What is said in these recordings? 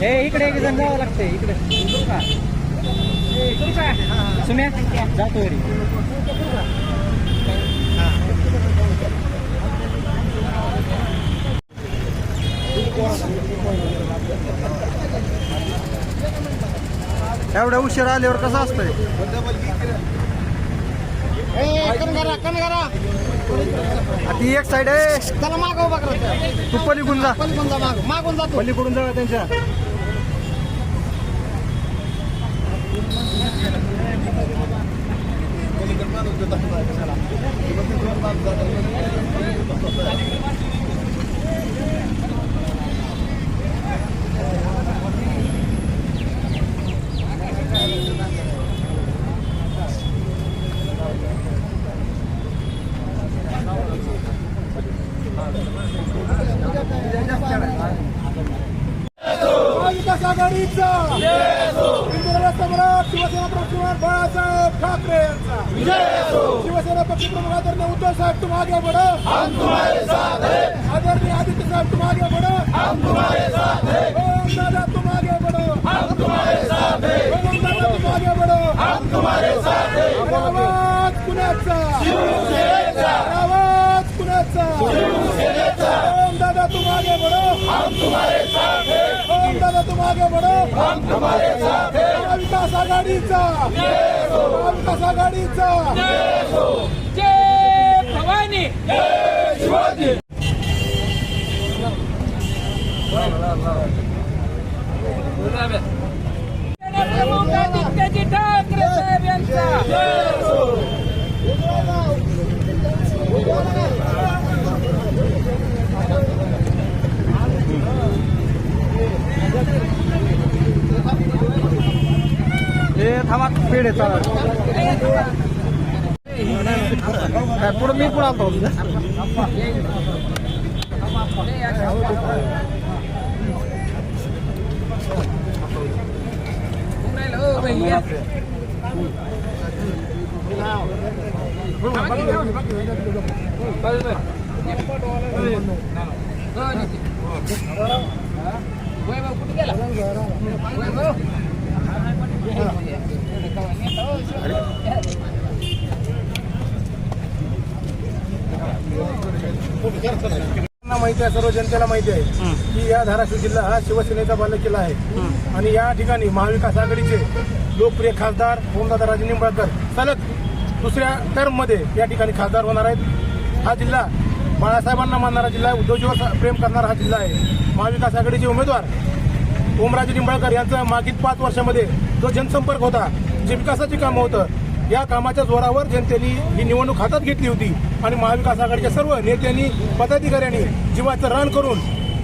हे इकडे एक जण जावं लागतंय इकडे. सुम्या जातो घरी. एवढ्या उशीर आल्यावर कसं असतंय? ती एक साइड आहे. त्याला मागं उभा करायचं तू पलीकडून जा. पलीकडून जा मागं मागून जातो पलीकडून जा त्यांच्या. आघाडीचा हिंदुराला सम्राट शिवसेना प्रमुख बाळासाहेब ठाकरे यांचा. शिवसेना पक्षप्रमुख आदरणीय उद्धव साहेब तुम आगे बढ़ो हम तुम्हारे आदरणीय आदित्य साहेब तुम आगे बढ़ो ओम दादा तुम आगे बढ़ो ओम दादा तुम आगे बढ़ो आवाज शिवसेनेचा आवाज कुणाचा शिवसेनेचा ओम दादा तुम आगे बढ़ो हम तुम्हारे साथ हैं ओम दादा तुम आगे बढ़ो. हम तुम्हारे साथ हैं महाविकास आघाडीचा. महाविकास आघाडीचा जय भवानी प्रमुख आदित्यजी ठाकरे साहेब यांचा हे थांबा. पेढे चालत पुढे मी पुढे आलो त्यांना माहिती आहे सर्व जनतेला माहिती आहे की या धाराशिव जिल्हा हा शिवसेनेचा बालेकिल्ला आहे. आणि या ठिकाणी महाविकास आघाडीचे लोकप्रिय खासदार ओमदादा राजे निंबाळकर सलग दुसऱ्या टर्ममध्ये या ठिकाणी खासदार होणार आहेत. हा जिल्हा बाळासाहेबांना मानणारा जिल्हा आहे. उद्योजकावर प्रेम करणारा हा जिल्हा आहे. महाविकास आघाडीचे उमेदवार ओमराजे निंबाळकर यांचा मागील पाच वर्षामध्ये जो जनसंपर्क होता जे विकासाची कामं होतं या कामाच्या जोरावर जनतेने ही निवडणूक हातात घेतली होती. आणि महाविकास आघाडीच्या सर्व नेत्यांनी पदाधिकाऱ्यांनी जीवाचं रान करून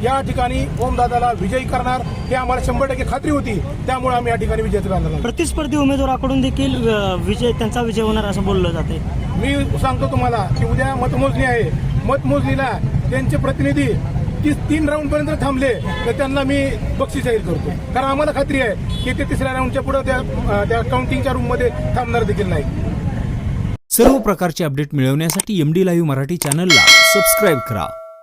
या ठिकाणी ओमदादाला विजयी करणार हे आम्हाला शंभर टक्के खात्री होती. त्यामुळे आम्ही या ठिकाणी विजयाचं राहणार प्रतिस्पर्धी उमेदवाराकडून देखील विजय त्यांचा विजय होणार असं बोललं जाते मी सांगतो तुम्हाला की उद्या मतमोजणी आहे. मतमोजणीला त्यांचे प्रतिनिधी तीस तीन राऊंड पर्यंत थांबले तर त्यांना मी बक्षीस जाहीर करतो. कारण आम्हाला खात्री आहे की ते तिसऱ्या राऊंडच्या पुढे त्या त्या काउंटिंगच्या रूममध्ये थांबणार देखील नाही सर्व प्रकारचे अपडेट मिळवण्यासाठी एमडी लाईव्ह मराठी चॅनलला सबस्क्राईब करा.